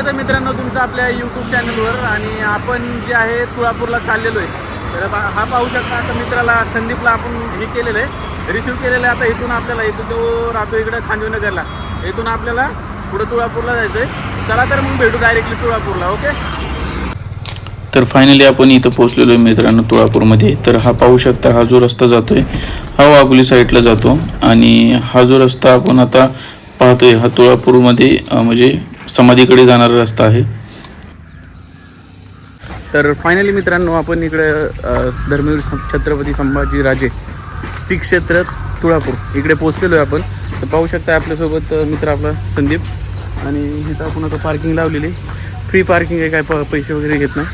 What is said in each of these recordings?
स्वागत आहे मित्रांनो तुमचं आपल्या यूट्यूब चॅनलवर आणि आपण जे आहे तुळापूरला चाललेलो आहे. तर हा पाहू शकता आता मित्राला संदीपला आपण हे केलेलं आहे. रिसिव्ह केलेलं आहे आता इथून आपल्याला. इथून तो राहतो इकडं खांदिवनगरला इथून आपल्याला पुढं तुळापूरला जायचं आहे चला तर मग भेटू डायरेक्टली तुळापूरला ओके तर फायनली आपण इथं पोहोचलेलो आहे मित्रांनो तुळापूरमध्ये. तर हा पाहू शकता हा जो रस्ता जातोय हा वाघोली साईडला जातो. आणि हा जो रस्ता आपण आता पाहतोय हा तुळापूरमध्ये म्हणजे समाधीकडे जाणारा रस्ता आहे. तर फायनली मित्रांनो आपण इकडे धर्मवीर छत्रपती संभाजी राजे शीख क्षेत्र तुळापूर इकडे पोहोचलेलो आहे आपण. तर पाहू शकता आपल्यासोबत मित्र आपला संदीप. आणि इथं आपण आता पार्किंग लावलेली फ्री पार्किंग आहे काय प पैसे वगैरे घेत नाही.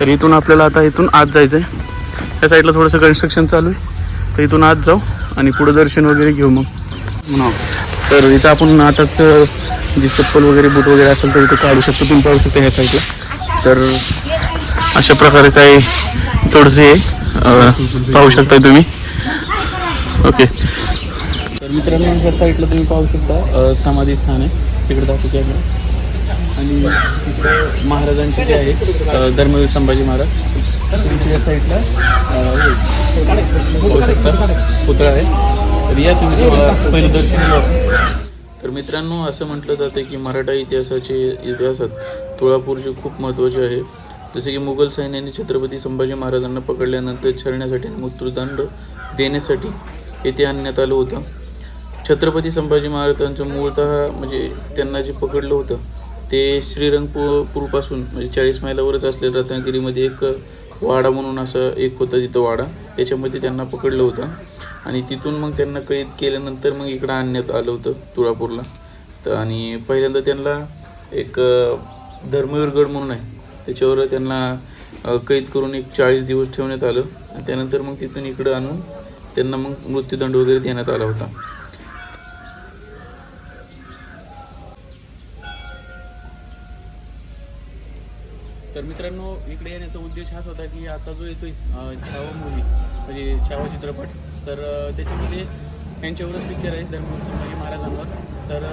तर इथून आपल्याला आता इथून आत जायचं आहे त्या साईडला थोडंसं कन्स्ट्रक्शन चालू आहे. तर इथून आत जाऊ आणि पुढं दर्शन वगैरे घेऊ मग. म्हणा तर इथं आपण आताच अ, जी चप्पल वगैरे बूट वगैरे असेल तर इथे काढू शकतो तुम्ही पाहू शकता ह्या साईडला तर अशा प्रकारे काही थोडंसे पाहू शकता तुम्ही. ओके. तर मित्रांनो ह्या साईडला तुम्ही पाहू शकता समाधी स्थान आहे. तिकडे दाखवते आहे आणि तिकडे महाराजांचे जे आहे धर्मवीर संभाजी महाराज. तिकडे या साईडला पुतळा आहे. तर या तुम्ही पहिलं दर्शन तर मित्रांनो असं म्हटलं जातं की मराठा इतिहासाचे इतिहासात तुळापूरचे खूप महत्त्वाचे आहे. जसे की मुघल सैन्याने छत्रपती संभाजी महाराजांना पकडल्यानंतर छळण्यासाठी मृत्यूदंड देण्यासाठी येथे आणण्यात आलं होतं. छत्रपती संभाजी महाराजांचं मूळतः म्हणजे त्यांना जे पकडलं होतं ते श्रीरंगपूरपासून म्हणजे चाळीस मैलावरच असलेल्या रत्नागिरीमध्ये एक वाडा म्हणून असं एक होतं तिथं वाडा. त्याच्यामध्ये त्यांना पकडलं होतं. आणि तिथून मग त्यांना कैद केल्यानंतर मग इकडं आणण्यात आलं होतं तुळापूरला. तर आणि पहिल्यांदा त्यांना एक धर्मवीरगड म्हणून आहे. त्याच्यावर त्यांना कैद करून एक चाळीस दिवस ठेवण्यात आलं. आणि त्यानंतर मग तिथून इकडं आणून त्यांना मग मृत्यूदंड वगैरे देण्यात आला होता. तर मित्रांनो इकडे येण्याचा उद्देश हाच होता की आता जो येतोय छावा मूवी म्हणजे छावा चित्रपट तर त्याच्यामध्ये यांच्यावरच पिक्चर आहे धर्मवीर संभाजी महाराजांवर तर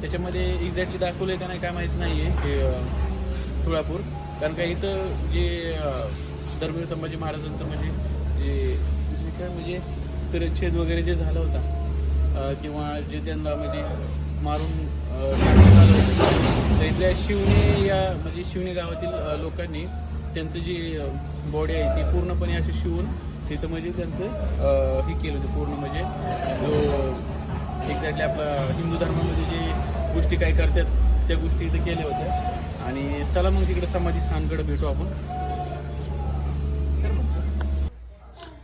त्याच्यामध्ये एक्झॅक्टली दाखवलं आहे का नाही काय माहीत नाही आहे हे तुळापूर. कारण का इथं जे धर्मवीर संभाजी महाराजांचं म्हणजे जे म्हणजे काय म्हणजे शिरच्छेद वगैरे जे झालं होता किंवा जे त्यांना म्हणजे मारून टाकण्यात आलं होतं तर इथल्या शिवणे या म्हणजे शिवणे गावातील लोकांनी त्यांचं जी बॉडी आहे ती पूर्णपणे अशी शिवून तिथं म्हणजे त्यांचं हे केलं होतं पूर्ण म्हणजे जो एक्झॅक्टली आपला हिंदू धर्मामध्ये जे गोष्टी काय करतात त्या गोष्टी इथं केल्या होत्या. आणि चला मग तिकडे समाधी स्थानकडे भेटू आपण.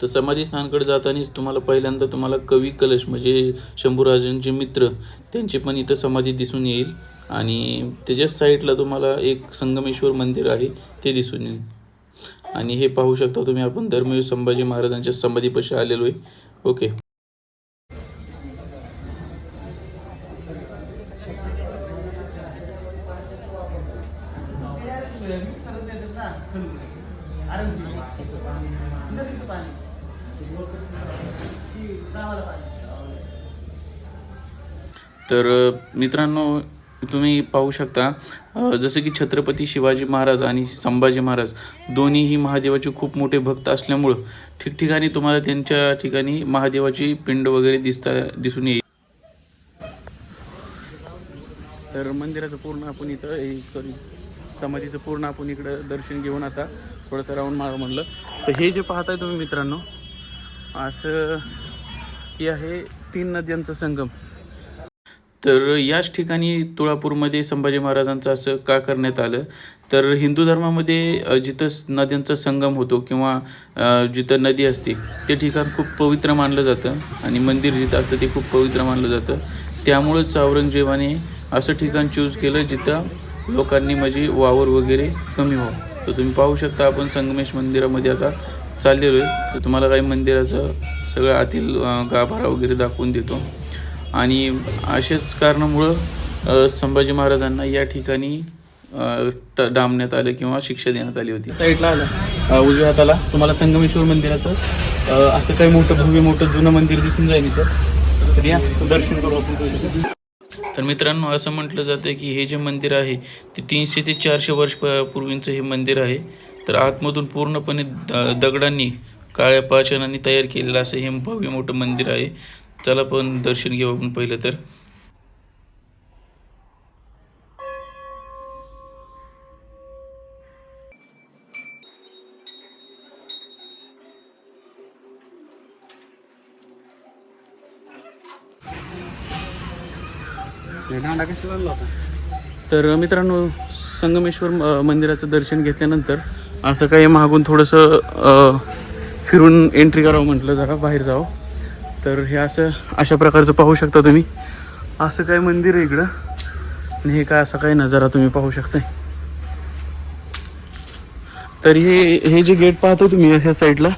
तर समाधी स्थानकडे जातानाच तुम्हाला पहिल्यांदा तुम्हाला कवी कलश म्हणजे शंभूराजांचे मित्र त्यांची पण इथं समाधी दिसून येईल. आणि त्याच्याच साईडला तुम्हाला एक संगमेश्वर मंदिर आहे ते दिसून येईल. आणि हे पाहू शकता तुम्ही आपण धर्मवीर संभाजी महाराजांच्या समाधीपाशी आलेलो आहे. ओके. तर मित्रांनो तुम्ही पाहू शकता जसं की छत्रपती शिवाजी महाराज आणि संभाजी महाराज दोन्हीही महादेवाचे खूप मोठे भक्त असल्यामुळं ठिकठिकाणी तुम्हाला त्यांच्या ठिकाणी महादेवाची पिंड वगैरे दिसता दिसून येईल. तर मंदिराचं पूर्ण आपण इथं सॉरी समाधीचं पूर्ण आपण इकडं दर्शन घेऊन आता थोडंसं राऊंड मारा म्हणलं. तर हे जे पाहताय तुम्ही मित्रांनो असं हे आहे तीन नद्यांचा संगम. तर याच ठिकाणी तुळापूरमध्ये संभाजी महाराजांचं असं का करण्यात आलं? तर हिंदू धर्मामध्ये जिथं नद्यांचा संगम होतो किंवा जिथं नदी असते ते ठिकाण खूप पवित्र मानलं जातं आणि मंदिर जिथं असतं ते खूप पवित्र मानलं जातं. त्यामुळंच औरंगजेबाने असं ठिकाण चूज केलं जिथं लोकांनी म्हणजे वावर वगैरे कमी हो तर तुम्ही पाहू शकता आपण संगमेश मंदिरामध्ये आता चाललेलो आहे. तर तुम्हाला काही मंदिराचं सगळं आतील गाभारा वगैरे दाखवून देतो. आणि अशाच कारणामुळं संभाजी महाराजांना या ठिकाणी डांबण्यात आलं किंवा शिक्षा देण्यात आली होती. साईडला आलं. उजव्या हाताला. तुम्हाला संगमेश्वर मंदिराचं असं काही मोठं भव्य मोठं जुनं मंदिर दिसून जाईल इथं. तर या दर्शन करू आपण तर मित्रांनो असं म्हटलं जातं की हे जे मंदिर आहे ते तीनशे ते चारशे वर्ष पूर्वीचं हे मंदिर आहे. तर आतमधून पूर्णपणे द- दगडांनी काळ्या पाषाणांनी तयार केलेलं असं हे भव्य मोठं मंदिर आहे. चला पण दर्शन घेऊ आपण पहिलं तर. तर मित्रांनो संगमेश्वर मंदिराचं दर्शन घेतल्यानंतर असं काही मागून थोडंसं फिरून एंट्री करावं म्हटलं जरा बाहेर जावं. तर हे असं अशा प्रकारचं पाहू शकता तुम्ही. असं काय मंदिर आहे इकडं. आणि हे काय असं काही नजारा तुम्ही पाहू शकताय. तर हे हे जे गेट पाहतो तुम्ही ह्या साईडला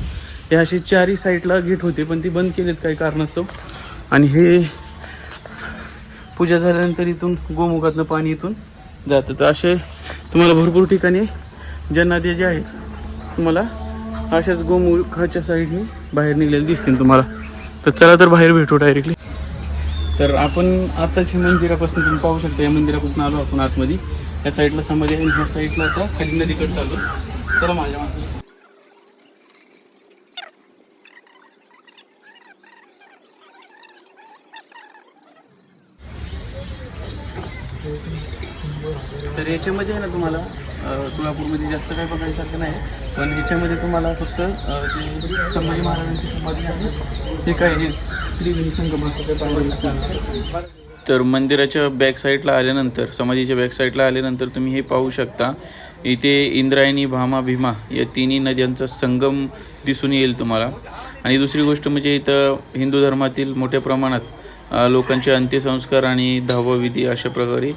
हे अशी चारही साईडला गेट होते पण ती बंद केलेत काही कारणास्तव. आणि हे पूजा झाल्यानंतर इथून गोमुखातनं पाणी इथून जातं. तर असे तुम्हाला भरपूर ठिकाणी ज्या नद्या ज्या आहेत तुम्हाला अशाच गोमुखाच्या साईडने बाहेर निघलेल्या दिसतील तुम्हाला. तर चला तर बाहेर भेटू डायरेक्टली तर आपण आताच मंदिरापासून तुम्ही पाहू शकता या मंदिरापासून आलो आपण आतमध्ये. या साईडला समाधी आहे ह्या साईडला आता खाली नदीकडे चालू चला माझ्या तर याच्यामध्ये आहे ना तुम्हाला तुळापूरमध्ये जास्त काही बघायसारखं नाही. पण ह्याच्यामध्ये तुम्हाला फक्त जे संभाजी महाराजांची समाधी आहे ते काय हे त्रिवेणी संगमाचं तर मंदिराच्या बॅक साईडला आल्यानंतर समाधीच्या बॅक साईडला आल्यानंतर तुम्ही हे पाहू शकता इथे इंद्रायणी भामा भीमा या तिन्ही नद्यांचा संगम दिसून येईल तुम्हाला. आणि दुसरी गोष्ट म्हणजे इथं हिंदू धर्मातील मोठ्या प्रमाणात लोकांचे अंत्यसंस्कार आणि दहावा विधी अशा प्रकारे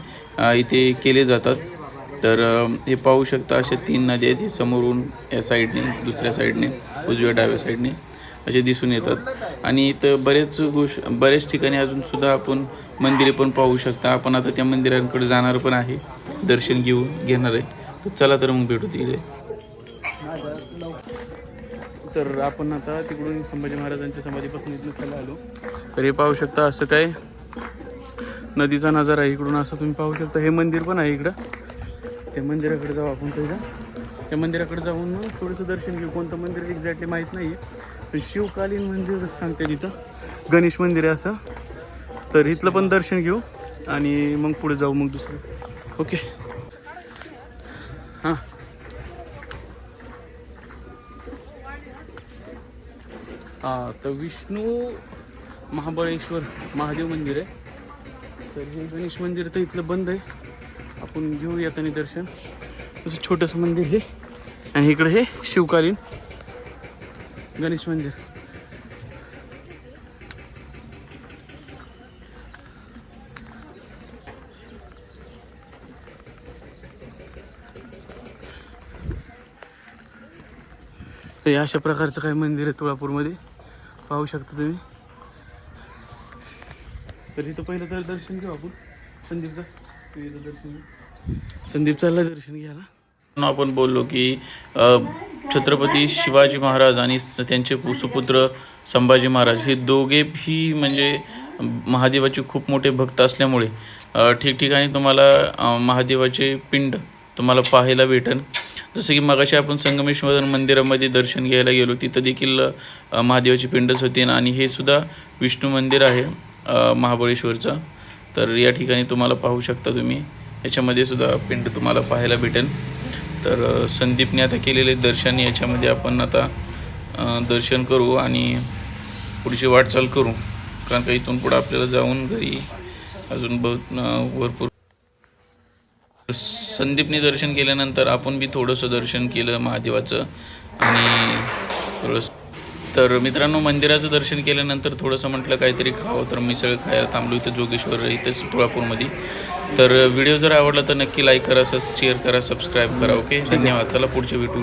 इथे केले जातात. तर हे पाहू शकता अशा तीन नद्या आहेत हे समोरून या साईडने दुसऱ्या साईडने उजव्या डाव्या साईडने असे दिसून येतात. आणि इथं बरेच गोष्ट बऱ्याच ठिकाणी अजून सुद्धा आपण मंदिरे पण पाहू शकता. आपण आता त्या मंदिरांकडे जाणार पण आहे दर्शन घेऊ घेणार आहे. तर चला तर मग भेटू तिकडे. तर आपण आता तिकडून संभाजी महाराजांच्या समाधीपासून इथून खाली आलो. तर हे पाहू शकता असं काय? नदीचा नजारा आहे इकडून असं तुम्ही पाहू शकता. हे मंदिर पण आहे इकडं. त्या मंदिराकडे जाऊ आपण पहिला. त्या मंदिराकडे जाऊन मग थोडंसं दर्शन घेऊ. कोणतं मंदिर एक्झॅक्टली माहीत नाही पण शिवकालीन मंदिर सांगते तिथं. गणेश मंदिर आहे असं. तर इथलं पण दर्शन घेऊ आणि मग पुढे जाऊ मग दुसरं. ओके हां तर विष्णू महाबळेश्वर महादेव मंदिर आहे. तर हे गणेश मंदिर तर इथलं बंद आहे. आपण घेऊ येताना दर्शन. तसं छोटंसं मंदिर हे. आणि इकडे हे शिवकालीन गणेश मंदिर. तर अशा प्रकारचं काही मंदिर आहे तुळापूरमध्ये. पाहू शकता तुम्ही. तर इथं पहिलं तर दर्शन घेऊ आपण. संदीपचं. संदीप चालला दर्शन घ्यायला म्हणून आपण बोललो की छत्रपती शिवाजी महाराज आणि स- त्यांचे पु- सुपुत्र संभाजी महाराज हे दोघेही म्हणजे महादेवाचे खूप मोठे भक्त असल्यामुळे ठिकठिकाणी तुम्हाला महादेवाचे पिंड तुम्हाला पाहायला भेटेल जसं की मगाशी आपण संगमेश्वर मंदिरामध्ये दर्शन घ्यायला गेलो तिथं देखील महादेवाची पिंडच होती आणि हे सुद्धा विष्णू मंदिर आहे महाबळेश्वरचं. तर या ठिकाणी तुम्हाला पाहू शकता तुम्ही. याच्यामध्ये सुद्धा पिंड तुम्हाला पाहायला भेटेल. तर संदीपने आता केलेले दर्शन याच्यामध्ये आपण आता दर्शन करू आणि पुढची वाटचाल करू. कारण का इथून पुढं आपल्याला जाऊन घरी अजून बहुत भरपूर संदीपने दर्शन केल्यानंतर आपण बी थोडंसं दर्शन केलं महादेवाचं. आणि थोडंसं तर मित्रांनो मंदिराचं दर्शन केल्यानंतर थोडंसं म्हटलं काहीतरी खावं तर मिसळ खायला थांबलो इथं जोगेश्वर इथेच तुळापूरमध्ये. तर व्हिडिओ जर आवडला तर नक्की लाईक करा शेअर करा सबस्क्राईब करा ओके धन्यवाद. चला पुढच्या भेटू